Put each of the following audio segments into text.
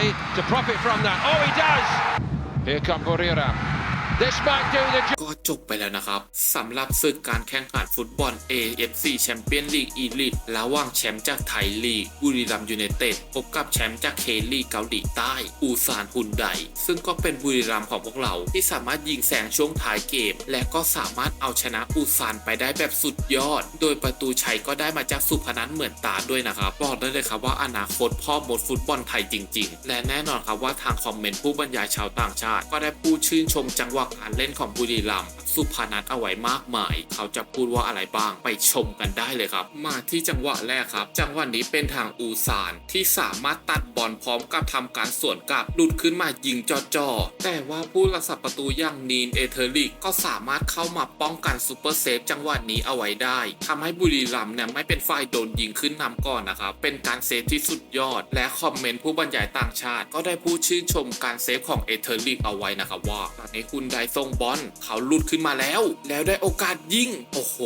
To profit from that. Oh, he does. Here come Borira. ก็จบไปแล้วนะครับสำหรับศึกการแข่งขันฟุตบอล AFC แชมเปี้ยนลีกอีลิทระหว่างแชมป์จากไทยลีกบุรีรัมยูไนเต็ดพบกับแชมป์จากเคลีเกาหลีใต้ อูซานฮุนไดซึ่งก็เป็นบุรีรัมของพวกเรา ที่สามารถยิงแซงช่วงท้ายเกม และก็สามารถเอาชนะอูซานไปได้แบบสุดยอด โดยประตูชัยก็ได้มาจากสุพนัทเหมือนตาด้วยนะครับบอกได้เลยครับว่าอนาคตพ่อหมดฟุตบอลไทยจริง ๆ และแน่นอนครับว่าทางคอมเมนต์ผู้บรรยายชาวต่างชาติ ก็ได้พูดชื่นชมจังหวะการเล่นของบุรีรัมย์สุพนัทเอาไว้มากมาย เขาจะพูดว่าอะไรบ้างไปชมกันได้เลยครับ มาที่จังหวะแรกครับ จังหวะนี้เป็นทางอูซานที่สามารถตัดบอลพร้อมกับทำการสวนกลับหลุดขึ้นมายิงจ่อๆแต่ว่าผู้รักษาประตูอย่างนีนเอเธอริกก็สามารถเข้ามาป้องกันซูเปอร์เซฟจังหวะนี้เอาไว้ได้ทำให้บุรีรัมย์เนี่ยไม่เป็นฝ่ายโดนยิงขึ้นนำก่อนนะครับเป็นการเซฟที่สุดยอด และคอมเมนต์ผู้บรรยายต่างชาติ ก็ได้พูดชื่นชมการเซฟของเอเธอริกเอาไว้นะครับว่าตอนนี้คุณไดทรงบอลเขาหลุดขึ้นมาแล้ว แล้วได้โอกาสยิงโอ้โห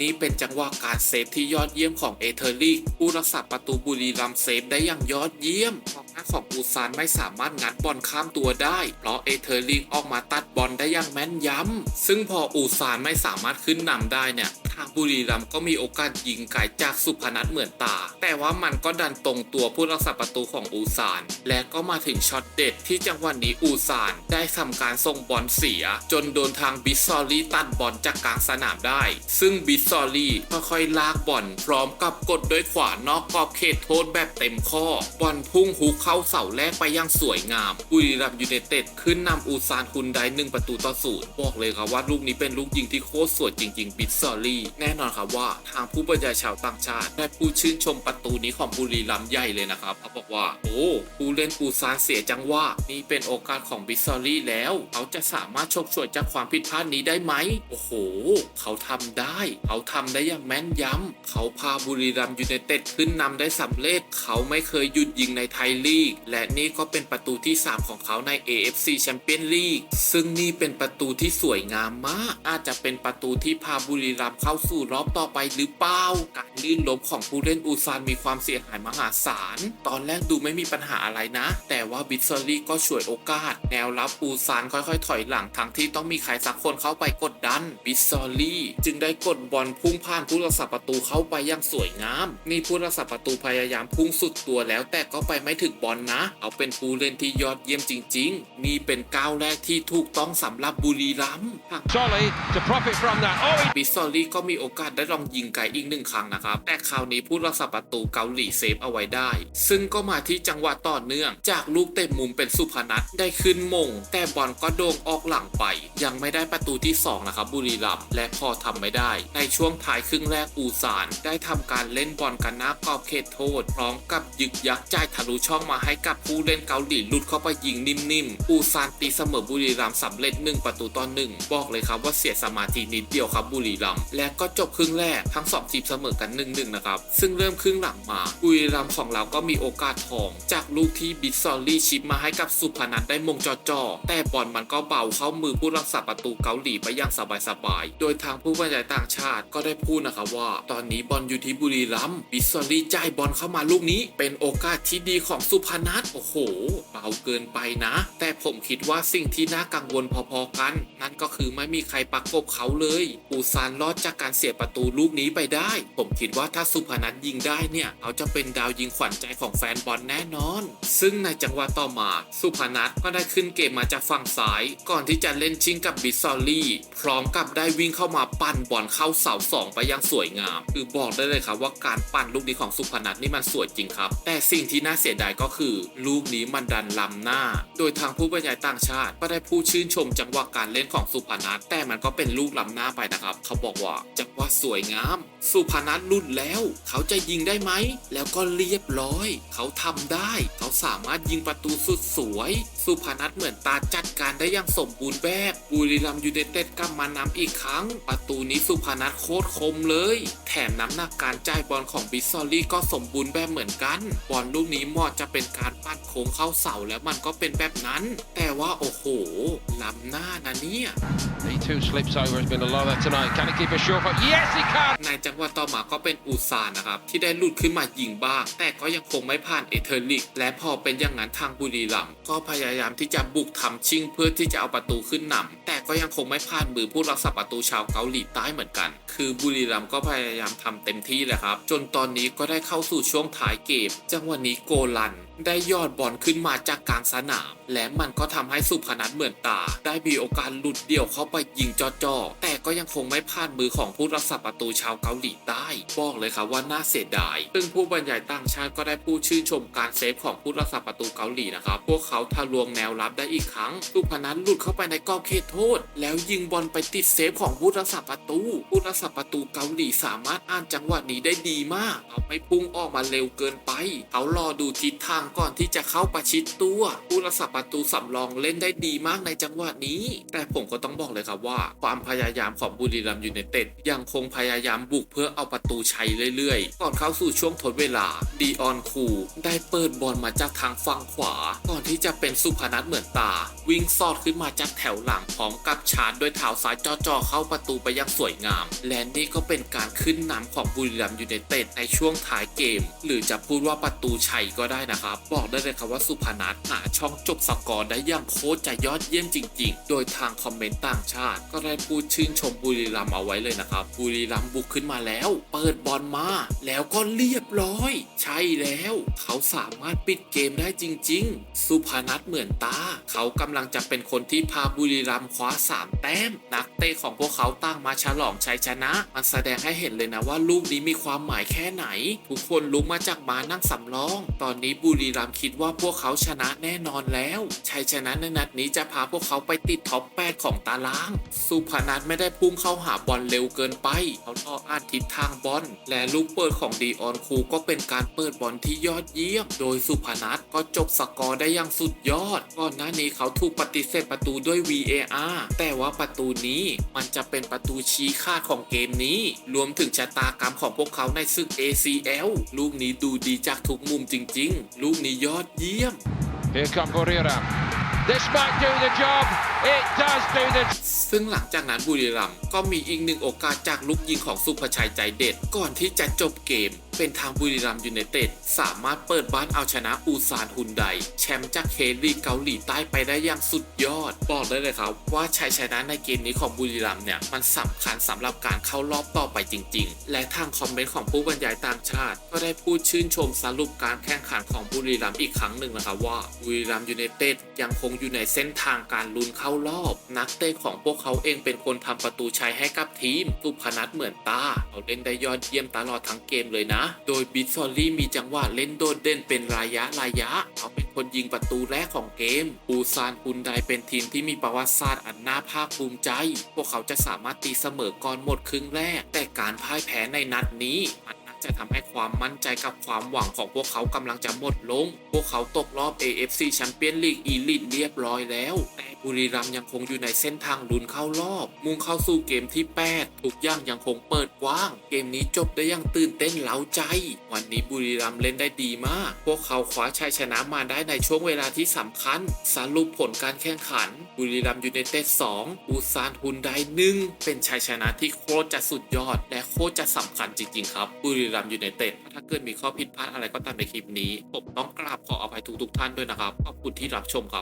นี่เป็นจังหวะการเซฟที่ยอดเยี่ยมของเอเธอริกผู้รักษาประตูบุรีรัมเซฟได้อย่างยอดเยี่ยมกองหน้าของอูซานไม่สามารถงัดบอลข้ามตัวได้ เพราะเอเธอริกออกมาตัดบอลได้อย่างแม่นยำซึ่งพออูซานไม่สามารถขึ้นนำได้เนี่ย บุรีรัมย์ก็มีโอกาสยิงไกลจากสุพนัทเหมือนตา แต่ว่ามันก็ดันตรงตัวผู้รักษาประตูของอูซาน และก็มาถึงช็อตเด็ดที่จังหวะนี้อูซานได้ทำการส่งบอลเสีย จนโดนทางบิสซอรี่ตัดบอลจากกลางสนามได้ ซึ่งบิสซอรี่ค่อยๆลากบอลพร้อมกับกดด้วยขวานอกกรอบเขตโทษแบบเต็มข้อบอลพุ่งฮุกเข้าเสาแรกไปอยังสวยงาม บุรีรัมย์ยูไนเต็ดขึ้นนำอูซานคุนไดหนึ่งประตูต่อศูนย์บอกเลยครับว่าลูกนี้เป็นลูกยิงที่โคตรสวยจริง ๆ บิสซอรี่แน่นอนครับว่าทางผู้บรรยายชาวต่างชาติได้พูดชื่นชมประตูนี้ของบุรีรัมย์ใหญ่เลยนะครับเขาบอกว่า โอ้ผู้เล่นอูซานเสียจังว่านี่เป็นโอกาสของบิสซอรี่แล้ว เขาจะสามารถชกช่วยจากความผิดพลาดนี้ได้ไหมโอ้โห เขาทำได้ เขาทำได้อย่างแม่นยำเขาพาบุรีรัมย์ยูไนเต็ดขึ้นนำได้สำเร็จ เขาไม่เคยหยุดยิงในไทยลีก และนี่ก็เป็นประตูที่ 3 ของเขาใน AFC แชมเปี้ยนลีกซึ่งนี่เป็นประตูที่สวยงามมากอาจจะเป็นประตูที่พาบุรีรัมย์เข้าสู่รอบต่อไปหรือเปล่าการลื่นล้มของผู้เล่นอูซานมีความเสียหายมหาศาล ตอนแรกดูไม่มีปัญหาอะไรนะ แต่ว่าบิสซอรี่ก็ฉวยโอกาส แนวรับอูซานค่อยๆ ถอยหลังทั้งที่ต้องมีใครสักคนเข้าไปกดดันบิสซอรี่จึงได้กดบอลพุ่งผ่านผู้รักษาประตูเข้าไปอย่างสวยงาม นี่ผู้รักษาประตูพยายามพุ่งสุดตัวแล้ว แต่ก็ไปไม่ถึงบอลนะ เอาเป็นผู้เล่นที่ยอดเยี่ยมจริง ๆ นี่เป็นก้าวแรกที่ถูกต้องสำหรับบุรีรัมย์ Solly to profit from that. Oh, he บิสซอรี่ก็็มีโอกาสได้ลองยิงไกลอีกหนึ่งครั้งนะครับ แต่คราวนี้ผู้รักษาประตูเกาหลีเซฟเอาไว้ได้ ซึ่งก็มาที่จังหวะต่อเนื่อง จากลูกเตะมุมเป็นสุพนัทได้ขึ้นมง แต่บอลก็โด่งออกหลังไป ยังไม่ได้ประตูที่ 2 นะครับ บุรีรัมย์และพอทำไม่ได้ ในช่วงท้ายครึ่งแรกอูซาน ได้ทำการเล่นบอลกันหน้ากรอบเขตโทษ พร้อมกับยึกยักจ่ายทะลุช่องมาให้กับผู้เล่นเกาหลีหลุดเข้าไปยิงนิ่มๆ อูซานตีเสมอบุรีรัมย์สำเร็จหนึ่งประตูต่อหนึ่งบอกเลยครับว่าเสียสมาธินิดเดียวครับบุรีรัมย์และก็จบครึ่งแรกทั้งสองทีมเสมอกันหนึ่งหนึ่งนะครับ ซึ่งเริ่มครึ่งหลังมาบุรีรัมย์ของเราก็มีโอกาสทอง จากลูกที่บิสซอลลี่ชิปมาให้กับสุพนัทได้มงจ่อแต่บอลมันก็เบาเข้ามือผู้รักษาประตูเกาหลีไปอย่างสบายๆโดยทางผู้บรรยายต่างชาติก็ได้พูดนะครับว่า ตอนนี้บอลอยู่ที่บุรีรัมย์บิสซอลลี่จ่ายบอลเข้ามาลูกนี้ เป็นโอกาสที่ดีของสุพนัทโอ้โหเบาเกินไปนะ แต่ผมคิดว่าสิ่งที่น่ากังวลพอๆกัน นั่นก็คือไม่มีใครประกบเขาเลย ปูซานรอดจากการเสียประตูลูกนี้ไปได้ ผมคิดว่าถ้าสุพนัทยิงได้เนี่ยเขาจะเป็นดาวยิงขวัญใจของแฟนบอลแน่นอน ซึ่งในจังหวะต่อมา สุพนัทก็ได้ขึ้นเกมมาจากฝั่งซ้าย ก่อนที่จะเล่นชิงกับบิสซอลลี่ พร้อมกับได้วิ่งเข้ามาปั่นบอลเข้าเสาสองไปอยังสวยงาม คือบอกได้เลยครับว่าการปั่นลูกนี้ของสุพนัทนี่มันสวยจริงครับ แต่สิ่งที่น่าเสียดายก็คือ ลูกนี้มันดันล้ำหน้า โดยทางผู้บรรยายต่างชาติก็ได้พูดชื่นชมจังหวะการเล่นของสุพนัทแต่มันก็เป็นลูกล้ำหน้าไปนะครับ เขาบอกว่า จังหวะสวยงามสุพนัทรุ่นแล้ว เขาจะยิงได้ไหม แล้วก็เรียบร้อย เขาทำได้ เขาสามารถยิงประตูสุดสวย สุพนัทเหมือนตาจัดการได้อย่างสมบูรณ์แบบบุรีรัมย์ยูไนเต็ดกลับมานำอีกครั้ง ประตูนี้สุพนัทโคตรคมเลย แถมน้ำหนักการจ่ายบอลของบิสซอรี่ก็สมบูรณ์แบบเหมือนกันบอลลูกนี้เหมาะจะเป็นการปั้นโค้งเข้าเสาแล้วมันก็เป็นแบบนั้น แต่ว่าโอ้โหล้ำหน้านะเนี่ย The two slips over has been a lot tonight Can he keep a short foot? Yes, he can. จังหวะต่อมาก็เป็นอูซานนะครับที่ได้ลุดขึ้นมายิงบ้าง แต่ก็ยังคงไม่ผ่านเอเธอร์ลิก และพอเป็นอย่างนั้นทางบุรีรัมย์ก็พยายามที่จะบุกทำชิงเพื่อที่จะเอาประตูขึ้นนำแต่ก็ยังคงไม่ผ่านมือผู้รักษาประตูชาวเกาหลีใต้เหมือนกัน คือบุรีรัมย์ก็พยายามทำเต็มที่แหละครับ จนตอนนี้ก็ได้เข้าสู่ช่วงท้ายเกม จังหวะนี้โกลัน ได้ยอดบอลขึ้นมาจากกลางสนาม และมันก็ทำให้สุพนัทเหมือนตา ได้มีโอกาสหลุดเดี่ยวเข้าไปยิงจ่อๆแต่ก็ยังคงไม่พลาดมือของผู้รักษาประตูชาวเกาหลีใต้บอกเลยครับว่าน่าเสียดาย ซึ่งผู้บรรยายต่างชาติก็ได้พูดชื่นชมการเซฟของผู้รักษาประตูเกาหลีนะครับ พวกเขาทะลวงแนวรับได้อีกครั้งสุพนัทหลุดเข้าไปในกรอบเขตโทษ แล้วยิงบอลไปติดเซฟของผู้รักษาประตูผู้รักษาประตูเกาหลีสามารถอ่านจังหวะนี้ได้ดีมากเขาไม่พุ่งออกมาเร็วเกินไป เขารอดูทิศทางก่อนที่จะเข้าประชิดตัวผู้รักษาประตูสำรองเล่นได้ดีมากในจังหวะนี้ แต่ผมก็ต้องบอกเลยครับว่า ความพยายามของบุรีรัมย์ยูไนเต็ดยังคงพยายามบุกเพื่อเอาประตูชัยเรื่อยๆ ก่อนเข้าสู่ช่วงทดเวลาดีออนคูได้เปิดบอลมาจากทางฝั่งขวา ก่อนที่จะเป็นสุพนัทเหมือนตา วิ่งซอดขึ้นมาจากแถวหลังพร้อมกับชาร์จด้วยเท้าซ้ายจ่อๆเข้าประตูไปอยังสวยงาม และนี่ก็เป็นการขึ้นนำของบุรีรัมย์ยูไนเต็ดในช่วงท้ายเกม หรือจะพูดว่าประตูชัยก็ได้นะครับบอกได้เลยครับว่าสุพนัทหาช่องจบสกอร์ได้อย่างโคตรจะยอดเยี่ยมจริง ๆ โดยทางคอมเมนต์ต่างชาติ ก็ได้พูดชื่นชมบุรีรัมเอาไว้เลยนะครับ บุรีรัมบุกขึ้นมาแล้ว เปิดบอลมา แล้วก็เรียบร้อย ใช่แล้ว เขาสามารถปิดเกมได้จริง ๆ สุพนัทเหมือนตา เขากำลังจะเป็นคนที่พาบุรีรัมคว้า 3 แต้ม นักเตะของพวกเขาตั้งมาฉลองชัยชนะ มันแสดงให้เห็นเลยนะว่าลูกนี้มีความหมายแค่ไหน ทุกคนลุกมาจากมานั่งสำรอง ตอนนี้บุรีรัมย์คิดว่าพวกเขาชนะแน่นอนแล้วชัยชนะในนัดนี้จะพาพวกเขาไปติดท็อป 8 ของตาราง สุพนัทไม่ได้พุ่งเข้าหาบอลเร็วเกินไป เขารออ่านทิศทางบอลและลูกเปิดของดีออนคูก็เป็นการเปิดบอลที่ยอดเยี่ยม โดยสุพนัทก็จบสกอร์ได้อย่างสุดยอด ก่อนหน้านี้เขาถูกปฏิเสธประตูด้วย VAR แต่ว่าประตูนี้มันจะเป็นประตูชี้ขาดของเกมนี้ รวมถึงชะตากรรมของพวกเขาในศึก ACL ลูกนี้ดูดีจากทุกมุมจริง ๆ ลูกนี้ยอดเยี่ยม Here come Borira. This might do the job. It does do the ซึ่งหลังจากนั้นบุรีรัมย์ก็มีอีกหนึ่งโอกาสจากลูกยิงของสุภชัยใจเด็ด ก่อนที่จะจบเกม เป็นทางบุรีรัมย์ยูไนเต็ดสามารถเปิดบ้านเอาชนะอูซานฮุนได แชมป์จากเคลีเกาหลีใต้ไปได้อย่างสุดยอด บอกได้เลยครับ ว่าชัยชนะในเกมนี้ของบุรีรัมย์เนี่ย มันสำคัญสำหรับการเข้ารอบต่อไปจริง ๆ และทางคอมเมนต์ของผู้บรรยายต่างชาติ ก็ได้พูดชื่นชมสรุปการแข่งขันของบุรีรัมย์อีกครั้งหนึ่งนะครับว่าบุรีรัมย์ยูไนเต็ดยังคงอยู่ในเส้นทางการลุ้นเข้าารอบ นักเตะของพวกเขาเองเป็นคนทำประตูชัยให้กับทีมสุพนัทเหมือนตาเขาเล่นได้ยอดเยี่ยมตลอดทั้งเกมเลยนะ โดยบิทซอลลี่มีจังหวะเล่นโดดเด่นเป็นระยะระยะเขาเป็นคนยิงประตูแรกของเกม ปูซานปุนไดเป็นทีมที่มีประวัติศาสตร์อันน่าภาคภูมิใจ พวกเขาจะสามารถตีเสมอก่อนหมดครึ่งแรก แต่การพ่ายแพ้ในนัดนี้มัน จะทำให้ความมั่นใจกับความหวังของพวกเขากำลังจะหมดลง พวกเขาตกรอบ AFC แชมเปี้ยนลีกอีลิทเรียบร้อยแล้ว แต่บุรีรัมย์ยังคงอยู่ในเส้นทางลุ้นเข้ารอบ มุ่งเข้าสู่เกมที่ 8 ทุกอย่างยังคงเปิดกว้าง เกมนี้จบได้อย่างตื่นเต้นเล้าใจ วันนี้บุรีรัมย์เล่นได้ดีมาก พวกเขาคว้าชัยชนะมาได้ในช่วงเวลาที่สำคัญ สรุปผลการแข่งขัน บุรีรัมย์ยูไนเต็ด2อูซานฮุนได1เป็นชัยชนะที่โคตรจะสุดยอด และโคตรจะสำคัญจริงๆครับบุรีรัมย์ยูไนเต็ดถ้าเกิดมีข้อผิดพลาดอะไรก็ตามในคลิปนี้ ผมต้องกราบขออภัยทุกๆท่านด้วยนะครับ ขอบคุณที่รับชมครับ